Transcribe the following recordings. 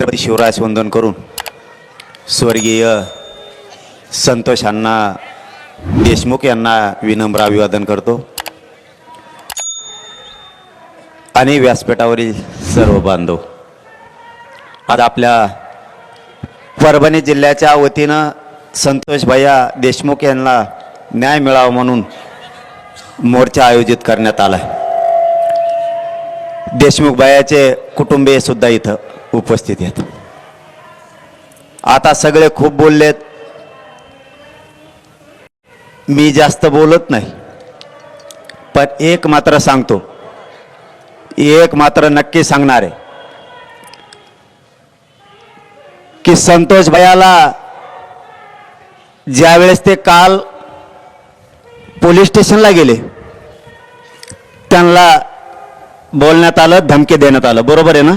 छत्रपती शिवराज वंदन करून स्वर्गीय संतोष अण्णा देशमुख यांना विनम्र अभिवादन करतो. आणि व्यासपीठावरील सर्व बांधव आज आपल्या परभणी जिल्ह्याच्या वतीनं संतोष भैया देशमुख यांना न्याय मिळावा म्हणून मोर्चा आयोजित करण्यात आला देशमुख भैयाचे कुटुंबीय सुद्धा इथं उपस्थित आहेत. आता सगळे खूप बोललेत. मी जास्त बोलत नाही. पण एक मात्र सांगतो. एक मात्र नक्की सांगणार आहे. की संतोष भैयाला ज्यावेळेस ते काल पोलीस स्टेशनला गेले त्यांना बोलण्यात आलं धमकी देण्यात आलं. बरोबर आहे ना?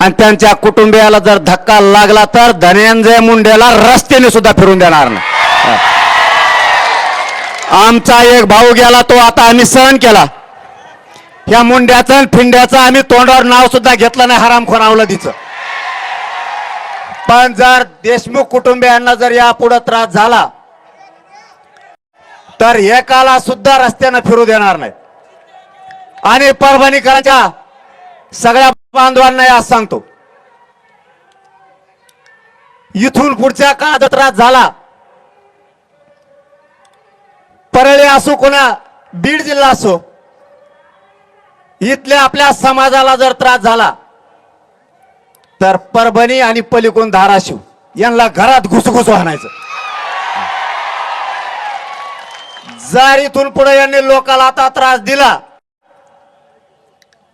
आणि त्यांच्या कुटुंबियाला जर धक्का लागला तर धनंजय मुंडेला रस्त्याने सुद्धा फिरून देणार नाही. आमचा एक भाऊ गेला तो आता आम्ही सहन केला. या मुंड्याचं आणि फिंड्याचं आम्ही तोंडावर नाव सुद्धा घेतलं नाही हरामखोर तिचं पण जर देशमुख कुटुंबियांना जर यापुढे त्रास झाला तर एकाला सुद्धा रस्त्यानं फिरू देणार नाही आणि परभणीकरांच्या सगळ्या बांधवांना आज सांगतो. इथून पुढच्या काळात त्रास झाला. परळी असो कोणा बीड जिल्हा असो इथल्या आपल्या समाजाला जर त्रास झाला तर परभणी आणि पलिकोण धाराशिव यांना घरात घुसघुस आणायचं. जर इथून पुढे यांनी लोकाला आता त्रास दिला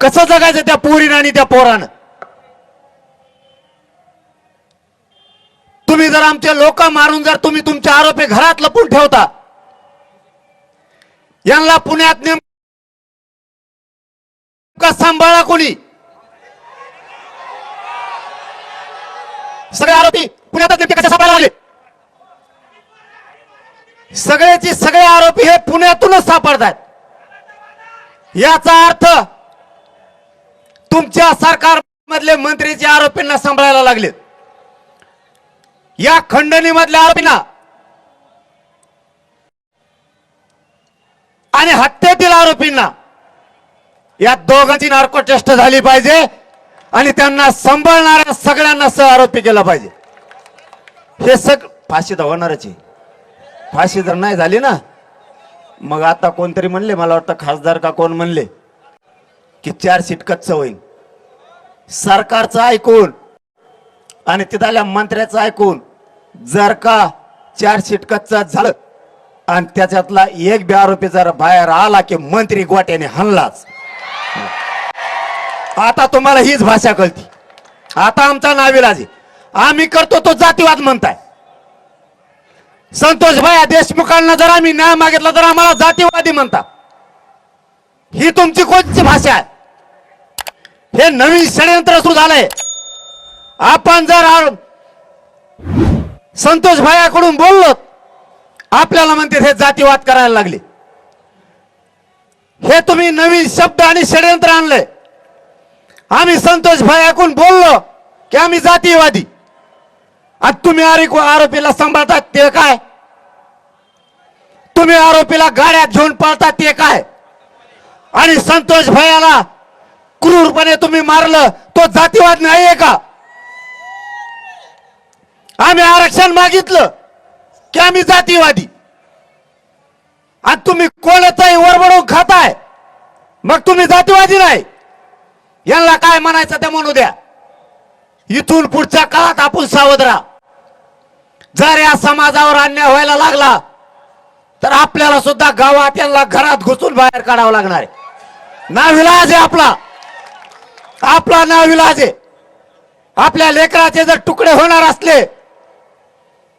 कसं जगायचं त्या पोरीनं आणि त्या पोरानं? तुम्ही जर आमचे लोक मारून जर तुम्ही तुमचे आरोपी घरात लपून ठेवता यांना पुण्यात नेमका सांभाळा कोणी? सगळे आरोपी पुण्यातच नेमके कसे सापडायला लागले? सगळ्याचे सगळे आरोपी हे पुण्यातूनच सापडतात याचा अर्थ तुमच्या सरकार मधले मंत्रीचे आरोपींना सांभाळायला लागलेत. या खंडणीमधल्या आरोपींना आणि हत्येतील आरोपींना या दोघांची नार्को टेस्ट झाली पाहिजे आणि त्यांना सांभाळणाऱ्या सगळ्यांना सह आरोपी केला पाहिजे. हे सग फाशी तर होणारच फाशी जर नाही झाली ना मग आता कोणतरी म्हणले मला वाटतं खासदार का कोण म्हणले? की चार सीट कच्च होईल. सरकारचं ऐकून आणि तिथल्या मंत्र्याचं ऐकून जर का चार सीट कच्चा झालं आणि त्याच्यातला एक बी आरोपी जर बाहेर आला की मंत्री गोट्याने हल्लाच. आता तुम्हाला हीच भाषा कळती. आता आमचा नाविलाज. आम्ही करतो तो जातीवाद म्हणताय. संतोष भाया देशमुखांना जर आम्ही न्याय मागितला तर आम्हाला जातीवादी म्हणता. ही तुमची कोणती भाषा आहे? हे नवीन षडयंत्र सुरू झालंय. आपण जर संतोष भायाकडून बोललो आपल्याला म्हणते हे जातीवाद करायला लागले. हे तुम्ही नवीन शब्द आणि षडयंत्र आणलंय. आम्ही संतोष भायाकडून बोललो की आम्ही जातीवादी. आणि तुम्ही आरोपीला सांभाळतात ते काय? तुम्ही आरोपीला गाड्यात घेऊन पळतात ते काय? आणि संतोष भयाला क्रूरपणे तुम्ही मारलं तो जातीवाद नाहीये का? आम्ही आरक्षण मागितलं की आम्ही जातीवादी. आणि तुम्ही कोणाचाही वरबडून खाताय मग तुम्ही जातीवादी नाही. यांना काय म्हणायचं ते म्हणू द्या. इथून पुढच्या काळात आपण सावध राहा. जर या समाजावर अन्याय व्हायला लागला तर आपल्याला सुद्धा गावात यांना घरात घुसून बाहेर काढावं लागणार आहे. नाविलाज आहे आपला. आपला नाविलाज आहे आपल्या लेकराचे जर तुकडे होणार असले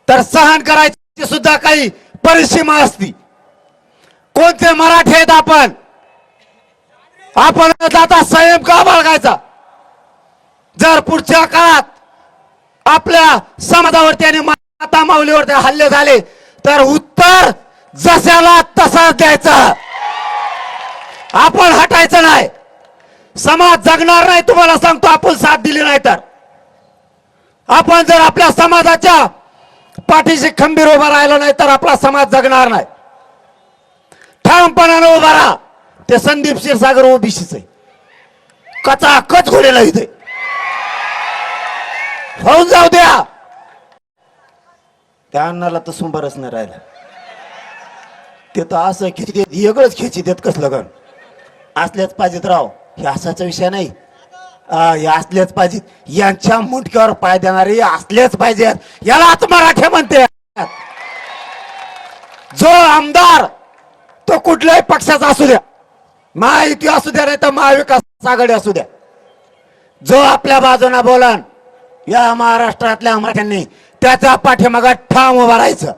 तर सहन करायची सुद्धा काही परिसीमा असती. कोणते मराठी आहेत आपण? आपण आता संयम का बाळगायचा? जर पुढच्या काळात आपल्या समाजावरती आणि माता माऊलीवरती हल्ले झाले तर उत्तर जशाला तसाच द्यायचा. आपण हटायचं नाही. समाज जगणार नाही तुम्हाला सांगतो आपण साथ दिली नाही तर. आपण जर आपल्या समाजाच्या पाठीशी खंबीर उभा राहिला नाही तर आपला समाज जगणार नाही. ठामपणानं उभा राहा. ते संदीप क्षीरसागर ओबीसीच आहे. कचा कच घोडेला इथे. होऊन जाऊ द्या. त्या अन्नाला तर सुंबरच नाही राहिला. ते तर असं खेची देत वेगळंच खिची देत कसलं गण? असल्याच पाहिजेत राव. हे असाचा विषय नाही. हे असलेच पाहिजेत. यांच्या मुंडक्यावर पाय देणारे असलेच पाहिजेत. यालाच मराठे म्हणते. जो आमदार तो कुठल्याही पक्षाचा असू द्या. महायुती असू द्या नाही तर महाविकास आघाडी असू द्या. जो आपल्या बाजूने बोलन या महाराष्ट्रातल्या मराठ्यांनी त्याचा पाठीमागा ठाम उभा राहायचं.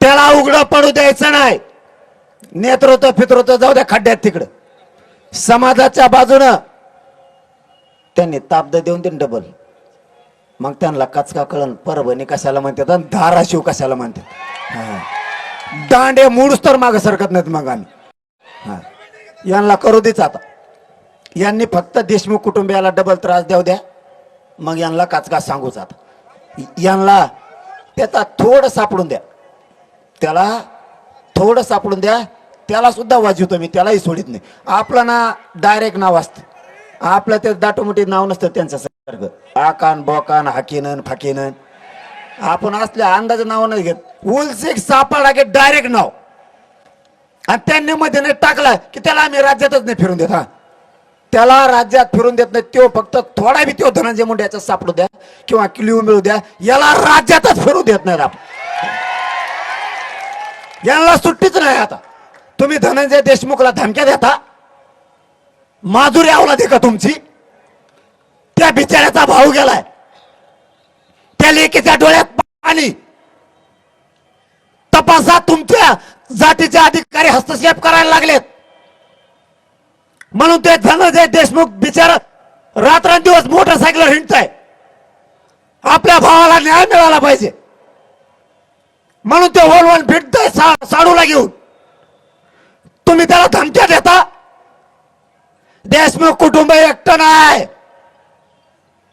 त्याला उघडं पडू द्यायचं नाही. नेतृत्व फितृत्व जाऊ द्या खड्ड्यात तिकडं. समाजाच्या बाजूनं त्यांनी ताबद देऊन देईन डबल मग त्यांना कचका कळण परभणी कशाला म्हणतात आणि धाराशिव कशाला म्हणतात? दांडे मूडच तर मागं सरकत नाहीत मग आम्ही. यांना करू देच आता. यांनी फक्त देशमुख कुटुंबियाला डबल त्रास देऊ द्या. मग यांना काचका सांगूच आता. यांना त्याचा थोडं सापडून द्या. त्याला थोडं सापडून द्या. त्याला सुद्धा वाजवतो मी त्यालाही सोडित नाही. आपलं ना डायरेक्ट नाव असतं. आपलं ते दाटोमोठी नाव नसतं त्यांचं सारखं. आकान बोकान हाकीनन फाकीनन. आपण असल्या अंदाज नाव नाही घेत. उलसिक सापाडा घेत डायरेक्ट नाव. आणि त्यांनी मध्ये नाही टाकला की त्याला आम्ही राज्यातच नाही फिरून देत हा. त्याला राज्यात फिरून देत नाही. तो फक्त थोडा बी तो धनंजय मुंड्याचा सापडू द्या किंवा किलिओ मिळू द्या याला राज्यातच फिरू देत नाही आपण. यांना सुट्टीच नाही आता. तुम्ही धनंजय देशमुखला धमक्या देता? माधुरी अवलादी का तुमची? त्या बिचाऱ्याचा भाऊ गेलाय. त्या लेकीच्या डोळ्यात पाणी. तपासात तुमच्या जातीचे अधिकारी हस्तक्षेप करायला लागलेत. म्हणून ते धनंजय देशमुख बिचार रात्रंदिवस मोटरसायकलवर हिंडताय. आपल्या भावाला न्याय मिळाला पाहिजे. म्हणून ते वळवण फिरतय साडूला घेऊन. तुम्ही त्याला धमक्या देता? देशमुख कुटुंब एकटं नाही.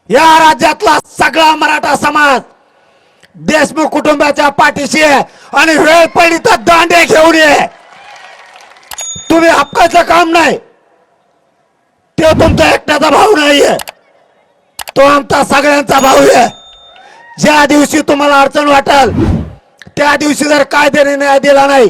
या राज्यातला सगळा मराठा समाज देशमुख कुटुंबाच्या पाठीशी आहे आणि वेळ पडली तर दांडे घेऊन ये. तुम्ही हक्काचं काम नाही. तो तुमचा एकट्याचा भाऊ नाहीये. तो आमचा सगळ्यांचा भाऊ आहे. ज्या दिवशी तुम्हाला अडचण वाटेल त्या दिवशी जर कायद्याने न्याय दिला नाही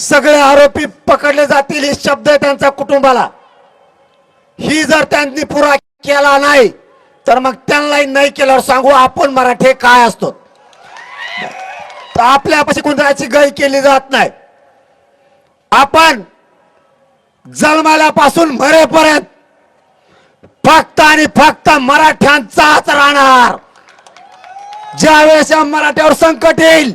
सगळे आरोपी पकडले जातील हे शब्द आहे त्यांचा कुटुंबाला. ही जर त्यांनी पुरा केला नाही तर मग त्यांनाही नाही केल्यावर सांगू आपण मराठे काय असतो. तर आपल्यापाशी कुंदराची गय केली जात नाही. आपण जन्माल्यापासून मरेपर्यंत फक्त आणि फक्त मराठ्यांचाच राहणार. ज्यावेळेस या मराठ्यावर संकट येईल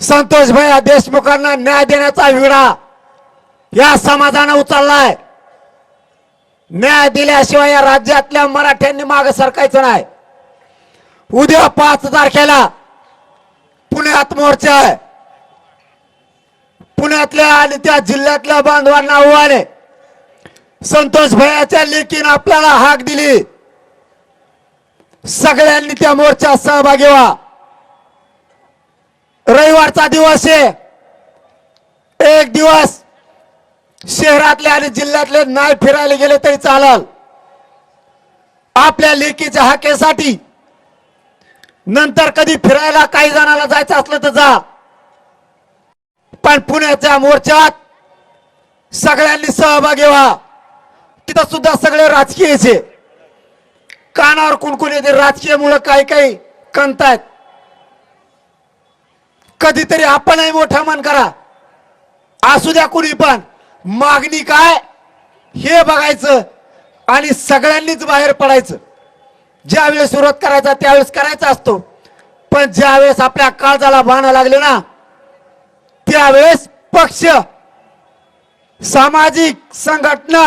संतोष भैया देशमुखांना न्याय देण्याचा विडा या समाजानं उचललाय. न्याय दिल्याशिवाय या राज्यातल्या मराठ्यांनी मागे सरकायचं नाही. उद्या पाच तारखेला पुण्यात मोर्चा आहे. पुण्यातल्या आणि त्या जिल्ह्यातल्या बांधवांना आव्हाने आहे संतोष भैयाच्या लेकीन आपल्याला हाक दिली. सगळ्यांनी त्या मोर्चात सहभागी व्हा. रविवारचा दिवस आहे. एक दिवस शहरातले आणि जिल्ह्यातले नाही फिरायला गेले तरी चालल. आपल्या लेकीच्या हाकेसाठी नंतर कधी फिरायला काही जणाला जायचं असलं तर जा. पण पुण्याच्या मोर्चात सगळ्यांनी सहभागी व्हा. तिथं सुद्धा सगळे राजकीयचे. कानावर कुणकुण येते राजकीय मुळे काही काही कणतायत कधीतरी आपणही मोठा मन करा. असू द्या कुणी पण. मागणी काय? हे बघायचं आणि सगळ्यांनीच बाहेर पडायचं. ज्यावेळेस विरोध करायचा त्यावेळेस करायचा असतो. पण ज्यावेळेस आपल्या काळजाला बाणा लागले ना त्यावेळेस पक्ष सामाजिक संघटना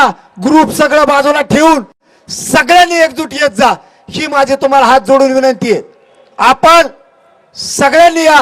ग्रुप सगळं बाजूला ठेवून सगळ्यांनी एकजूट येत जा. ही माझी तुम्हाला हात जोडून विनंती आहे. आपण सगळ्यांनी या